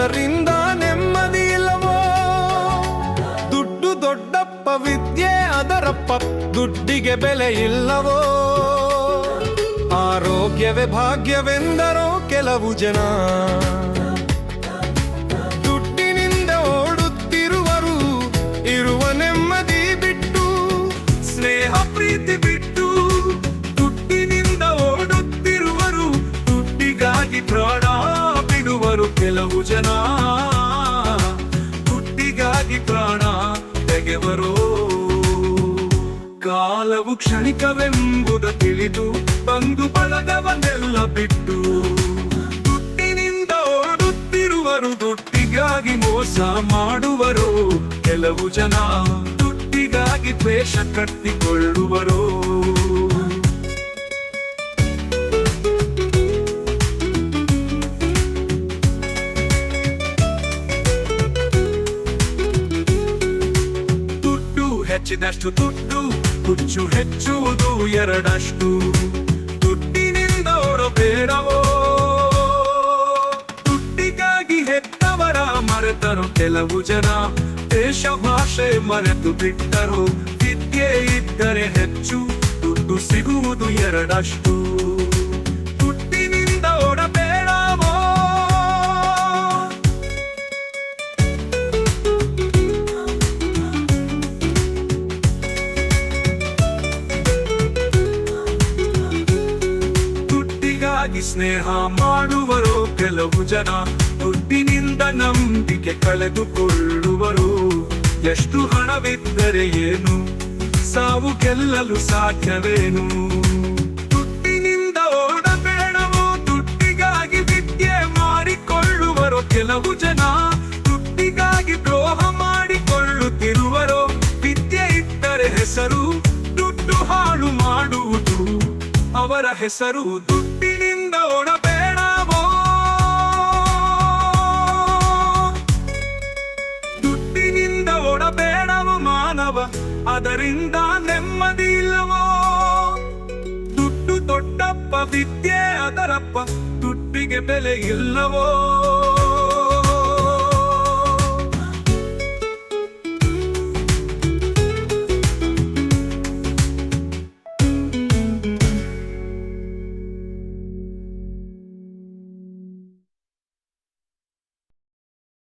ಅದರಿಂದ ನೆಮ್ಮದಿ ಇಲ್ಲವೋ ದುಡ್ಡು ದೊಡ್ಡಪ್ಪ ವಿದ್ಯೆ ಅದರಪ್ಪ ದುಡ್ಡಿಗೆ ಬೆಲೆ ಇಲ್ಲವೋ? ಆರೋಗ್ಯವೇ ಭಾಗ್ಯವೆಂದರೋ ಕೆಲವು ಜನ. ದುಡ್ಡಿನಿಂದ ಓಡುತ್ತಿರುವರು, ಇರುವ ನೆಮ್ಮದಿ ಬಿಟ್ಟು, ಸ್ನೇಹ ಪ್ರೀತಿ ಬಿಟ್ಟು, ದುಡ್ಡಿನಿಂದ ಓಡುತ್ತಿರುವರು, ದುಡ್ಡಿಗಾಗಿ ಪ್ರಾಣ ಬಿಡುವರು ಕೆಲವು ಜನ. ತೆಗೆವರು ಕಾಲವು ಕ್ಷಣಿಕವೆಂಬುದ ತಿಳಿದು ಬಂದು ಬಳಗವನ್ನೆಲ್ಲ ಬಿಟ್ಟು ದುಡ್ಡಿನಿಂದ ಓಡುತ್ತಿರುವರು ದುಡ್ಡಿಗಾಗಿ ಮೋಸ ಮಾಡುವರು. ಕೆಲವು ಜನ ದುಡ್ಡಿಗಾಗಿ ದ್ವೇಷ ಕಟ್ಟಿಕೊಳ್ಳುವರು. ಹೆಚ್ಚಿದಷ್ಟು ದುಡ್ಡು, ಹುಚ್ಚು ಹೆಚ್ಚುವುದು ಎರಡಷ್ಟು. ತುಟ್ಟಿನಿಂದವರು ಬೇಡವೋ? ದುಡ್ಡಿಗಾಗಿ ಹೆತ್ತವರ ಮರೆತರು ಕೆಲವು ಜನ. ದೇಶ ಭಾಷೆ ಮರೆತು ಬಿಟ್ಟರು. ವಿದ್ಯೆ ಇದ್ದರೆ ಹೆಚ್ಚು, ದುಡ್ಡು ಸಿಗುವುದು ಎರಡಷ್ಟು. ದುಡ್ಡಿಗಾಗಿ ಸ್ನೇಹ ಮಾಡುವರು ಕೆಲವು ಜನ. ದುಡ್ಡಿನಿಂದ ನಂಬಿಕೆ ಕಳೆದುಕೊಳ್ಳುವರು. ಎಷ್ಟು ಹಣವಿದ್ದರೆ ಏನು? ಸಾವು ಗೆಲ್ಲಲು ಸಾಧ್ಯವೇನು? ದುಡ್ಡಿನಿಂದ ಓಡಬೇಡವೋ, ದುಡ್ಡಿಗಾಗಿ ವಿದ್ಯೆ ಮಾಡಿಕೊಳ್ಳುವರು ಕೆಲವು ಜನ. ದುಡ್ಡಿಗಾಗಿ ದ್ರೋಹ ಮಾಡಿಕೊಳ್ಳುತ್ತಿರುವರು, ವಿದ್ಯೆ ಇದ್ದರೆ ಹೆಸರು ದುಡ್ಡು ಹಾಳು ಮಾಡುವುದು. ಅವರ ಹೆಸರು ದುಡ್ಡಿನಿಂದ ಅದರಿಂದ ನೆಮ್ಮದಿ ಇಲ್ಲವೋ ದುಡ್ಡು ದೊಡ್ಡಪ್ಪ ವಿದ್ಯೆ ಅದರಪ್ಪ ದುಡ್ಡಿಗೆ ಬೆಲೆ ಇಲ್ಲವೋ?